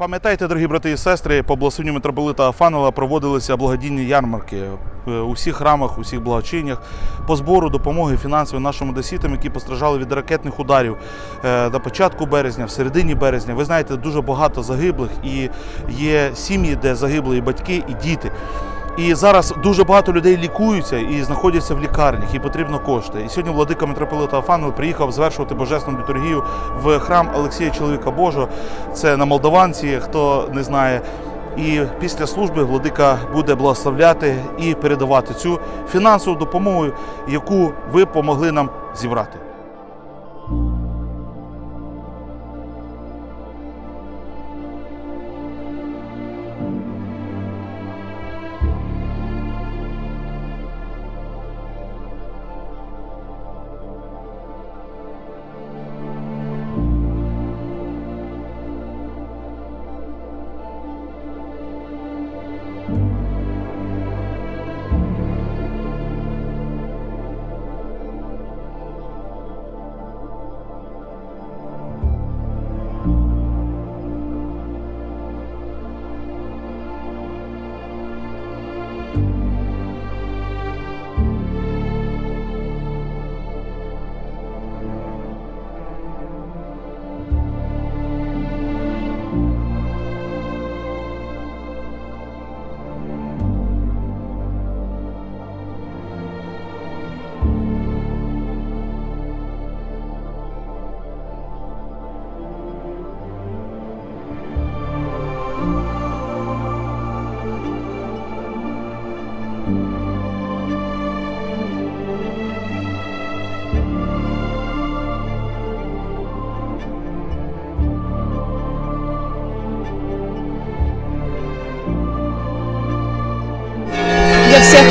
Пам'ятаєте, дорогі брати і сестри, по благословенню митрополита Афанова проводилися благодійні ярмарки у всіх храмах, у всіх благочиннях по збору допомоги фінансової нашим одеситам, які постраждали від ракетних ударів е, на початку березня, в середині березня. Ви знаєте, дуже багато загиблих і є сім'ї, де загибли і батьки, і діти. І зараз дуже багато людей лікуються і знаходяться в лікарнях, і потрібно кошти. І сьогодні владика митрополита Афанов приїхав звершувати божественну літургію в храм Олексія Чоловіка Божого. Це на Молдаванці, хто не знає. І після служби владика буде благословляти і передавати цю фінансову допомогу, яку ви помогли нам зібрати.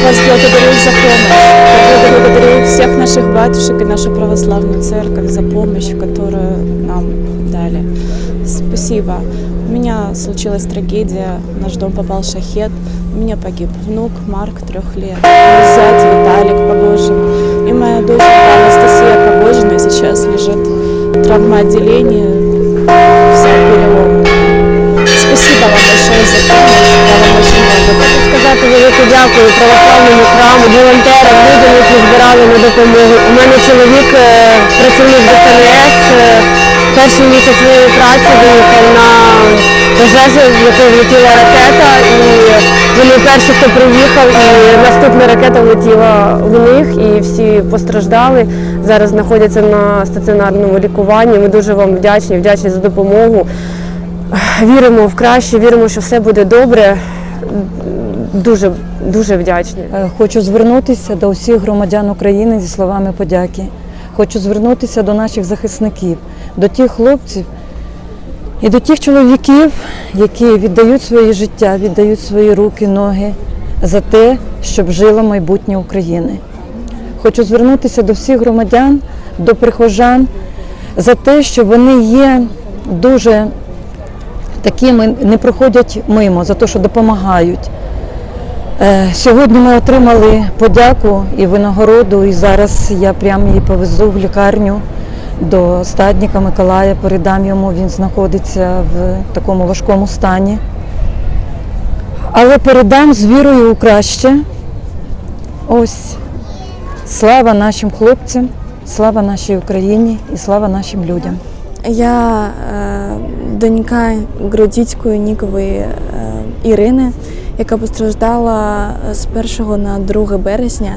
Вас благодарю за помощь. Я благодарю всех наших батюшек и нашу православную церковь за помощь, которую нам дали. Спасибо. У меня случилась трагедия, наш дом попал шахет, у меня погиб внук Марк трех лет, зять Виталик Погожин и моя дочь Анастасия Погожина сейчас лежит в травмоотделении, дякую православному храму, волонтерам, людям, які збирали на допомогу. У мене чоловік е, працівник ДСНС, е, перший місяць своєї праці виїхав на пожежу, в яку влетіла ракета, і вони перші, хто приїхав, і наступна ракета влетіла в них, і всі постраждали. Зараз знаходяться на стаціонарному лікуванні. Ми дуже вам вдячні, вдячні за допомогу. Віримо в краще, віримо, що все буде добре. Дуже дуже вдячні. Е, Хочу звернутися до всіх громадян України зі словами подяки. Хочу звернутися до наших захисників, до тих хлопців і до тих чоловіків, які віддають своє життя, віддають свої руки, ноги за те, щоб жило майбутнє України. Хочу звернутися до всіх громадян, до прихожан за те, що вони є дуже такими, не проходять мимо, за те, що допомагають. Е, Сьогодні ми отримали подяку і винагороду, і зараз я прямо її повезу в лікарню до стадника Миколая, передам йому, він знаходиться в такому важкому стані. Але передам з вірою у краще. Ось слава нашим хлопцям, слава нашій Україні і слава нашим людям. Я е, донька Гродіцької Нікової е, Ірини, яка постраждала з 1 на 2 березня.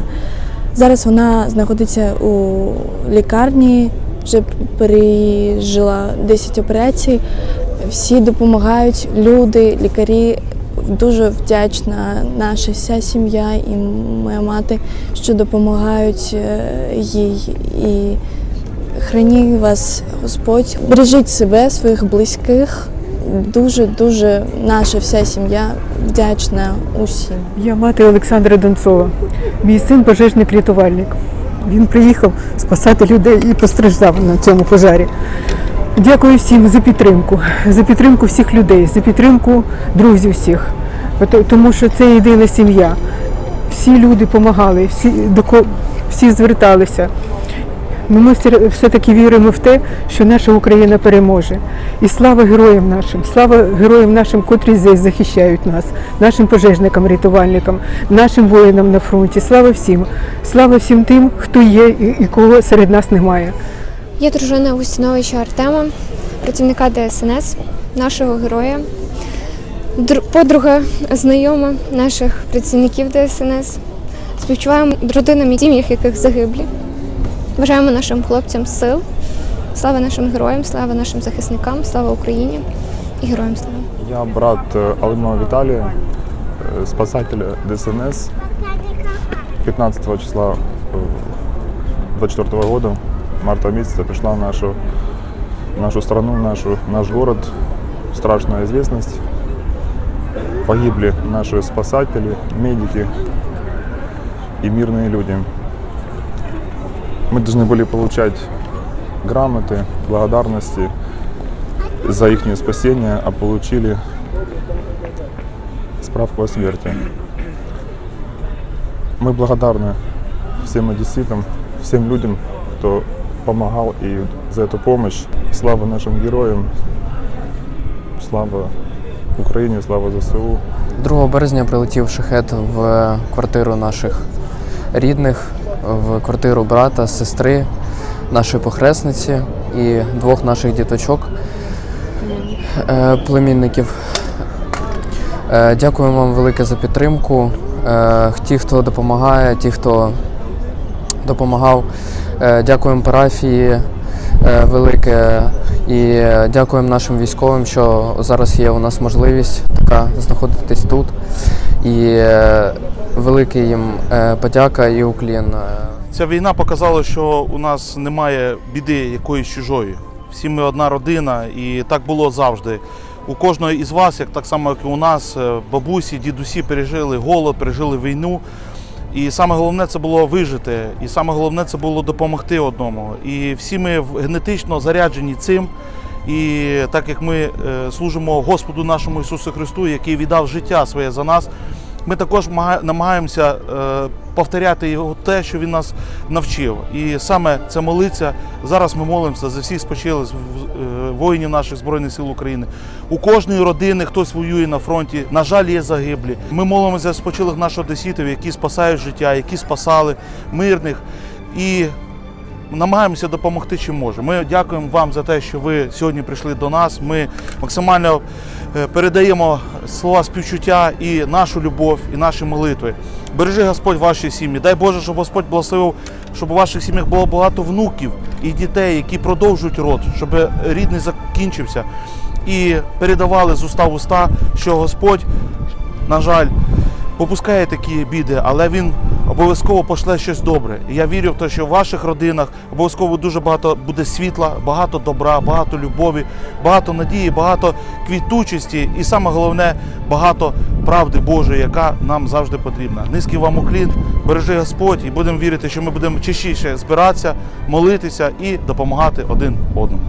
Зараз вона знаходиться у лікарні, вже пережила 10 операцій. Всі допомагають, люди, лікарі. Дуже вдячна наша вся сім'я і моя мати, що допомагають е, їй. І Храні вас Господь, бережіть себе, своїх близьких. Дуже дуже наша вся сім'я вдячна усім. Я мати Олександра Донцова. Мій син пожежник рятувальник. Він приїхав спасати людей і постраждав на цьому пожарі. Дякую всім за підтримку, за підтримку всіх людей, за підтримку друзів всіх. Тому що це єдина сім'я. Всі люди допомагали, всі, всі зверталися. Ну, ми все- все-таки віримо в те, що наша Україна переможе. І слава героям нашим, слава героям нашим, котрі здесь захищають нас, нашим пожежникам, рятувальникам, нашим воїнам на фронті. Слава всім! Слава всім тим, хто є і, кого серед нас немає. Я дружина Густіновича Артема, працівника ДСНС, нашого героя, Дру- подруга, знайома наших працівників ДСНС. Співчуваємо родинам і сім'ях, яких загиблі. Бажаємо нашим хлопцям сил. Слава нашим героям, слава нашим захисникам, слава Україні і героям слава. Я брат э, Алымова Виталия, э, спасателя ДСНС. 15 числа 24 года, марта месяца, пришла в нашу, в нашу страну, в нашу, наш город. Страшная известность. Погибли наши спасатели, медики и мирные люди. Мы должны были получать грамоты, благодарности за их спасение, а получили справку о смерти. Мы благодарны всем одесситам, всем людям, кто помогал и за эту помощь. Слава нашим героям, слава Україні, слава ЗСУ. 2 березня прилетів шахет в квартиру наших рідних, в квартиру брата, сестри, нашої похресниці і двох наших діточок, е, племінників. Е, Дякуємо вам велике за підтримку. Е, Ті, хто допомагає, ті, хто допомагав. Дякуємо парафії велике і дякуємо нашим військовим, що зараз є у нас можливість така знаходитись тут. І е, великий їм е, подяка і уклін. Е, Ця війна показала, що у нас немає біди якоїсь чужої. Всі ми одна родина, і так було завжди. У кожного із вас, як так само, як і у нас, бабусі, дідусі пережили голод, пережили війну. І саме головне це було вижити, і саме головне це було допомогти одному. І всі ми генетично заряджені цим. І так як ми е, служимо Господу нашому Ісусу Христу, який віддав життя своє за нас, ми також намагаємося е, повторяти його те, що він нас навчив. І саме це молиться. Зараз ми молимося за всіх спочилих з- е, воїнів наших Збройних сил України. У кожної родини хтось воює на фронті. На жаль, є загиблі. Ми молимося за спочилих наших одеситів, які спасають життя, які спасали мирних. І намагаємося допомогти чим можемо. Ми дякуємо вам за те, що ви сьогодні прийшли до нас. Ми максимально е, передаємо слова співчуття і нашу любов, і наші молитви. Бережи Господь ваші сім'ї. Дай Боже, щоб Господь благословив, щоб у ваших сім'ях було багато внуків і дітей, які продовжують род, щоб рід не закінчився. І передавали з уста в уста, що Господь, на жаль, попускає такі біди, але він обов'язково пошле щось добре. Я вірю в те, що в ваших родинах обов'язково дуже багато буде світла, багато добра, багато любові, багато надії, багато квітучості, і саме головне багато правди Божої, яка нам завжди потрібна. Низький вам уклін, бережи Господь, і будемо вірити, що ми будемо частіше збиратися, молитися і допомагати один одному.